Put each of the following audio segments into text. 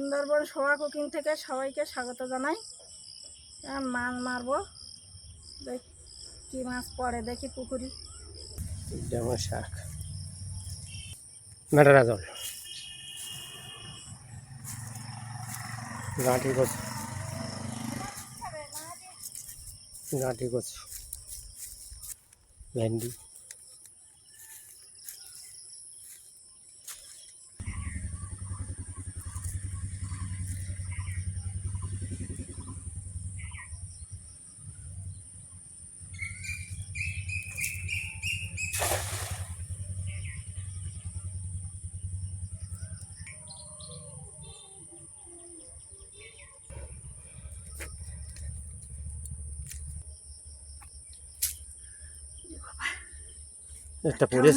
সুন্দরবন সোয়া cooking থেকে সবাইকে স্বাগত জানাই। মাছ মারবো। কী মাছ পড়ে, দেখি পুকুরি। শাক। মেটারা জল গাঁটি কচু গাঁটি কচু ভেন্ডি। একটা পরে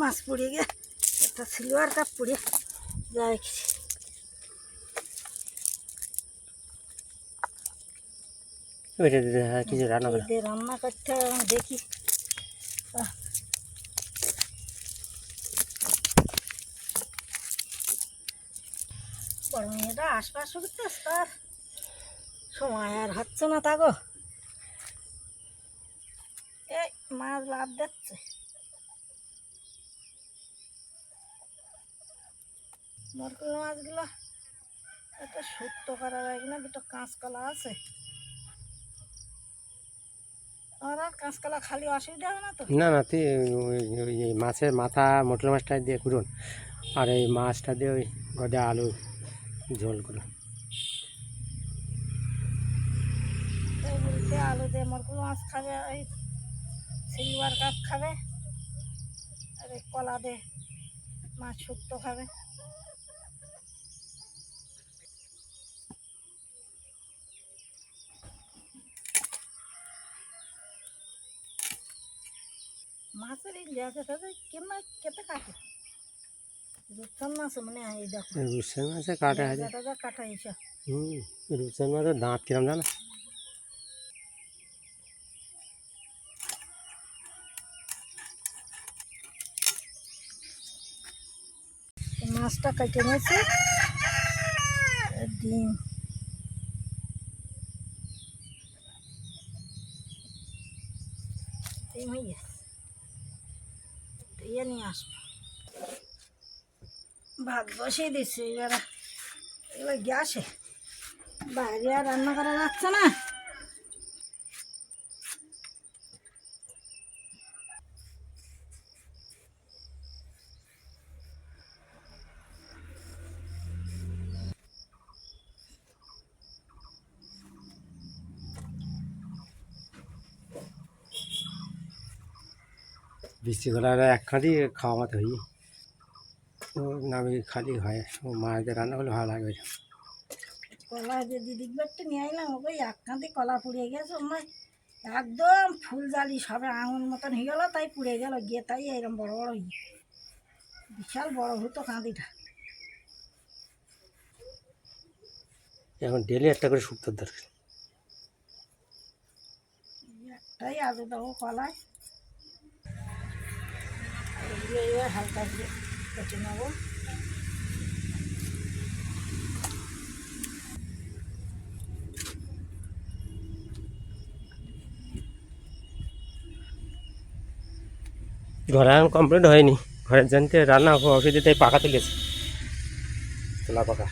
মাছ পুড়ে গে একটা ছিল আর কাপ পুড়ে। যা ওইটা কিছু রান্না করা দিয়ে রান্না করতে হবে দেখি। বড় আশপাশ তার। সময় আর হচ্ছে না তাগো। এই মাছ লাভ দিচ্ছে। মরকুল মাছগুলো একটা শুক্তো করা যায় কিনা? দুটো কাঁচকলা আছে। আমার আর কাঁচকলা খালি অসুবিধা হবে না তো? না না তুই ওই- মাছের মাথা মটর মাছটা দিয়ে করুন আর এই মাছটা দিয়ে ওই গদা আলু ঝোল করুন। আলু দিয়ে মরকুল মাছ খাবে ওই সিলভার কাপ খাবে আর কলা দিয়ে মাছ শুক্তো খাবে। মাছের এই লেজা টেজা কেমন কেটে কাটে রূপচান মাছ মনে হয় এই দেখো রুসেন মাছে কাটা আছে লেজা টেজা কাটা এইসব হুম রুসেন মাছের দাঁত কিরম জানো এই মাছটা কেটে নিয়েছে আর ডিম ডিম হয়ে গেছে দিয়ে নিয়ে আসব দিচ্ছে এবার এবার গ্যাসে বাইরে আর রান্না করা যাচ্ছে না। বৃষ্টি করার এক খালি খাওয়া মতো হই ও নামে খালি হয় ও মাছদের রান্না করলে ভালো লাগবে। কলা যে দিদিক বাড়িতে নিয়ে আইলাম ওকে এক কাঁদি কলা পুড়ে গেছে ওময় একদম ফুল জালি সবে আঙুল মতন হয়ে গেল তাই পুড়ে গেল গিয়ে তাই এরকম বড় বড় হয়ে বিশাল বড় হতো কাঁদিটা এখন ডেলি একটা করে শুক্তোর দরকার। একটাই আলু দেবো কলায়। এগুলো এবার হালকা দিয়ে কেটে নেব ঘরে এখন কমপ্লিট হয়নি ঘরের জানতে রান্না অসুবিধে তাই পাকা তুলেছে তোলা পাকা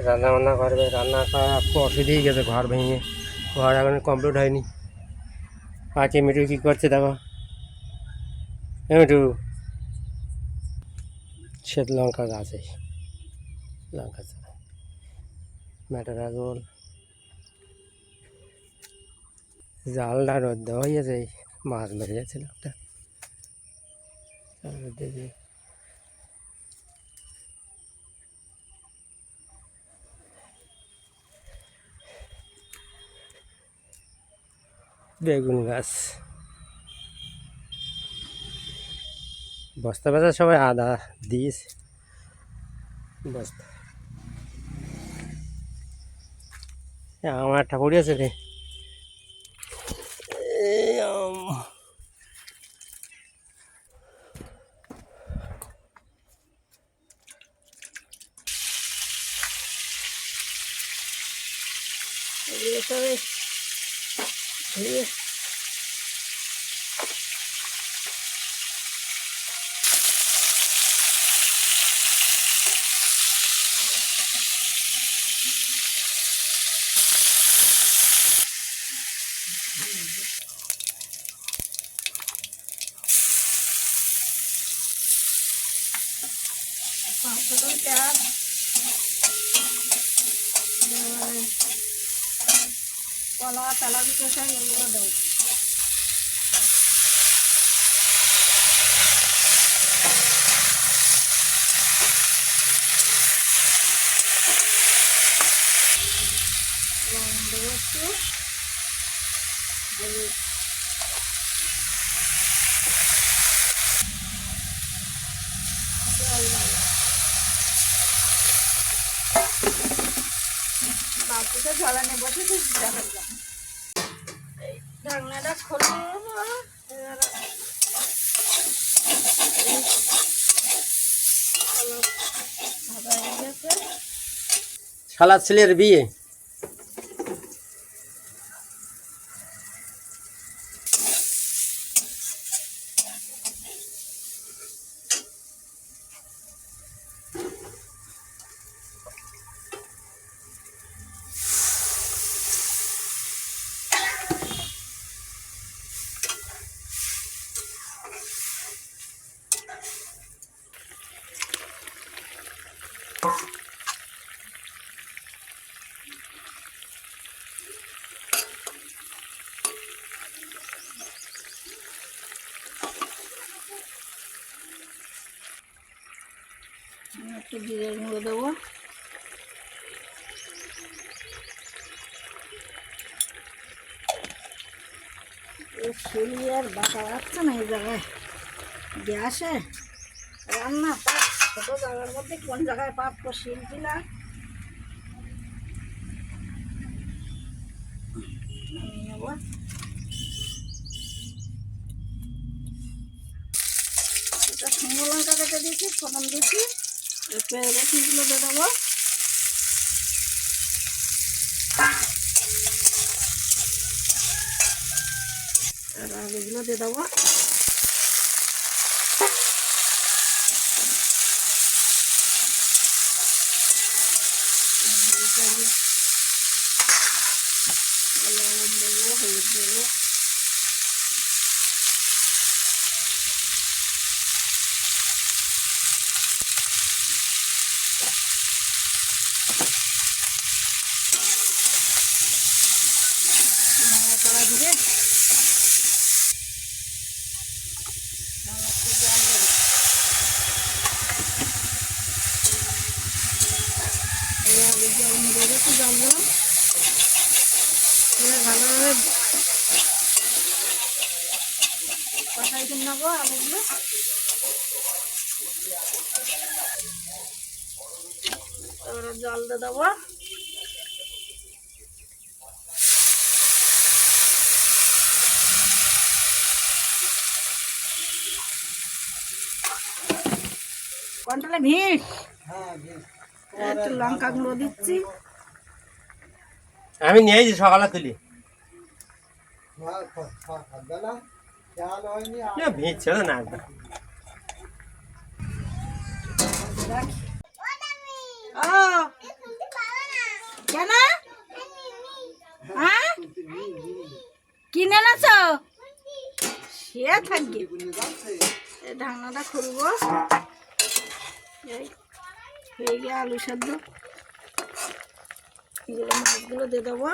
রান্না বান্না করবে রান্না করা খুব অসুবিধেই গেছে ঘর ভেঙে ঘর এখন কমপ্লিট হয়নি পাখি মিটু কী করছে দেখো এ মিটু শ্বেত লঙ্কা গাছ লঙ্কা চারা। মেটারা গোল জালটা রোদ দেওয়া হয়েছে মাছ মেরে যাচ্ছিল একটা বেগুন গাছ। Bosta, mas acho que vai dar 10. Bosta. É uma tapuria, কলা তেলা দিতে চাই এগুলো দেবো দেবো একটু হলুদ জ্বালানি বসে তো দেখা যায় এই ঢাকনাটা খোলো এবারে এই কলা ভাজা হয়ে গেছে শালা ছেলের বিয়ে আমি একটু জিরের গুঁড়ো দেবো। আর বাঁকা যাচ্ছে না এই জায়গায়। গ্যাসে রান্না পাক ছোটো জায়গার মধ্যে কোন জায়গায় পাপ শিলছি না? শুকনো লঙ্কা কেটে দিয়েছি ফোড়ন দিয়েছি। রসুনগুলো দিয়ে দেবো আর আলুগুলো দিয়ে দেবো লবণ দেবো হলুদ দেবো একটু জল দিলাম ভালোভাবে কষাই কিনে নেব আলুগুলো জল দিয়ে দেবো। কন্ট্রোলে ভিড় একটু লঙ্কা গুঁড়ো দিচ্ছি। আমি নিয়েছি সকালে তুলি। ভিড় ছিল না। একদম ও কেন? হ্যাঁ? কিনে সে থাকবে। ঢাকনাটা খুলবো। এই হয়ে গিয়ে আলু সেদ্ধ। এগুলো মাছগুলো দিয়ে দেবো।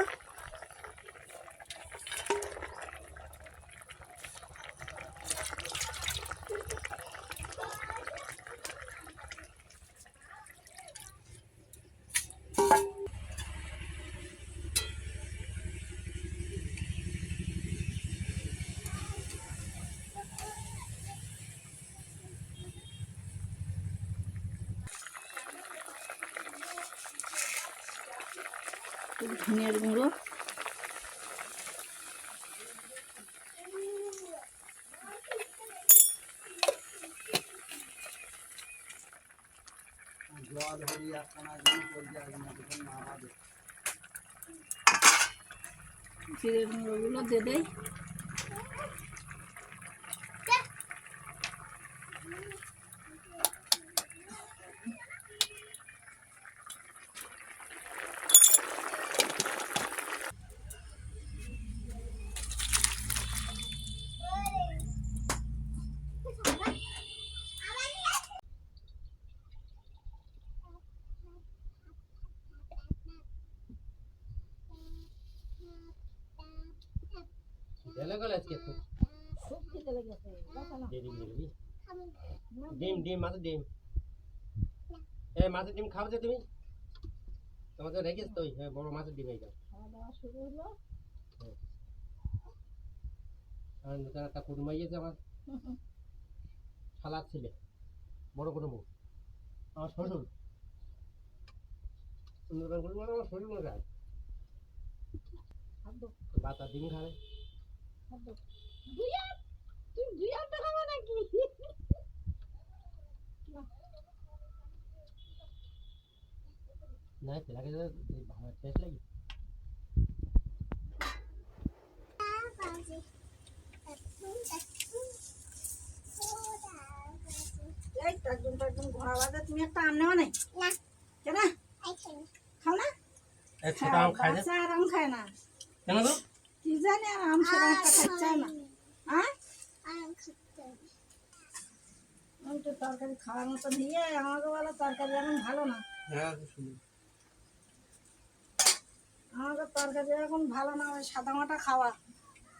ধনের গুঁড়ো। জল হয়ে আপনার জিরে গুঁড়োগুলো দিয়ে দেয় ডিম ডিম মাছের ডিম এ মাছের ডিম খাও যে তুমি। তোমাকে রেখেছ তো হ্যাঁ বড় মাছের ডিম এইটা। আর নতুন একটা কুটুম আইয়েছে আমার। শালার ছেলে। বড় কুটুম আমার শ্বশুর। নতুন কুটুম মানে আমার শ্বশুর হয় খাদ্য ডিম খাবে। নাই পেলাকে ভালো টেস্ট লাগে তুমি একটা আম নেওয়া নাই কেন খাও না খায় না কেন কি জানি আর আম একটা খাচ্ছে না। হ্যাঁ আমি তো তরকারি খাওয়ার মতো দিয়ে আমাকে বলো তরকারি এখন ভালো না? হ্যাঁ আমাকে তরকারি এখন ভালো না ওই সাদা মাটা খাওয়া।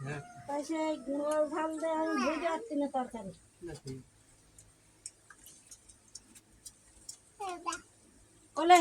হ্যাঁ। তাই সেই গুঁড়ো ঝাল দিয়ে আমি বুঝতে পারছি না তরকারি। ওলে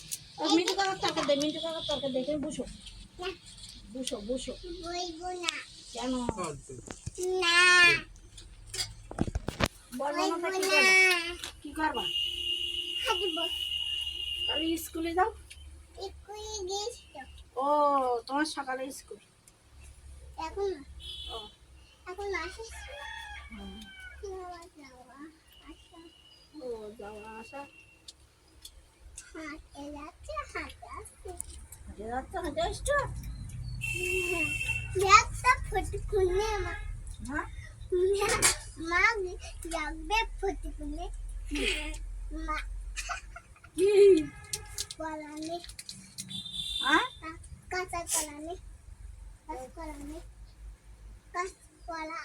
মিন্টু কাকার তরকার দে মিন্টু কাকার তরকার দে তুমি বুঝো। বসো বুঝো। বলব না। কেন? না। বলব না কি করবা? হাঁটবো। তাহলে স্কুলে যাও। স্কুলে গেছি ও তোমার সকালে স্কুল। এখন না। ও। এখন আসিস ও যাওয়া আসা। কাঁচা কলা নেই কাঁচা কলা নেই কাঁচা কলা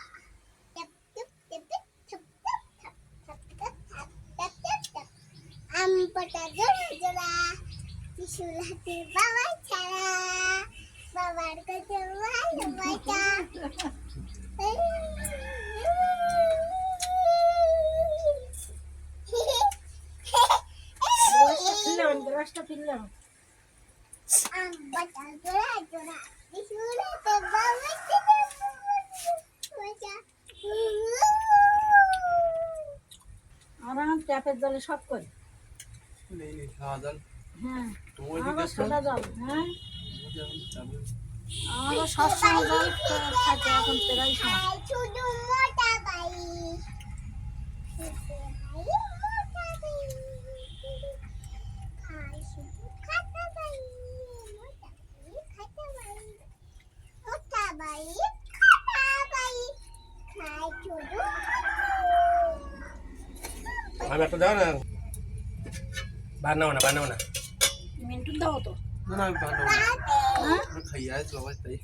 আম পটা জোড়া জোড়া ত্রিশুল হাতে বাবা ছাড়া বাবার কাছে ভালোবাসা। গ্লাসটা ফিরলাম। পটা জোড়া জোড়া ত্রিশুল হাতে বাবা ছাড়া বাবা আমরা ট্যাপের জলে সব করি। আমি একটা দাও না। বানাও না বানাও না। মিন্টু দাও তো। না না। আমি হ্যাঁ? খাইয়ে আছে সবাই তাই।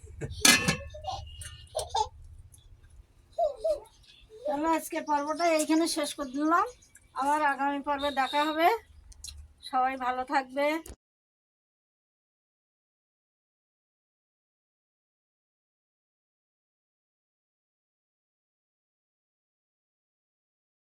তাহলে আজকে পর্বটা এইখানে শেষ করে দিলাম। আবার আগামী পর্বে দেখা হবে। সবাই ভালো থাকবে।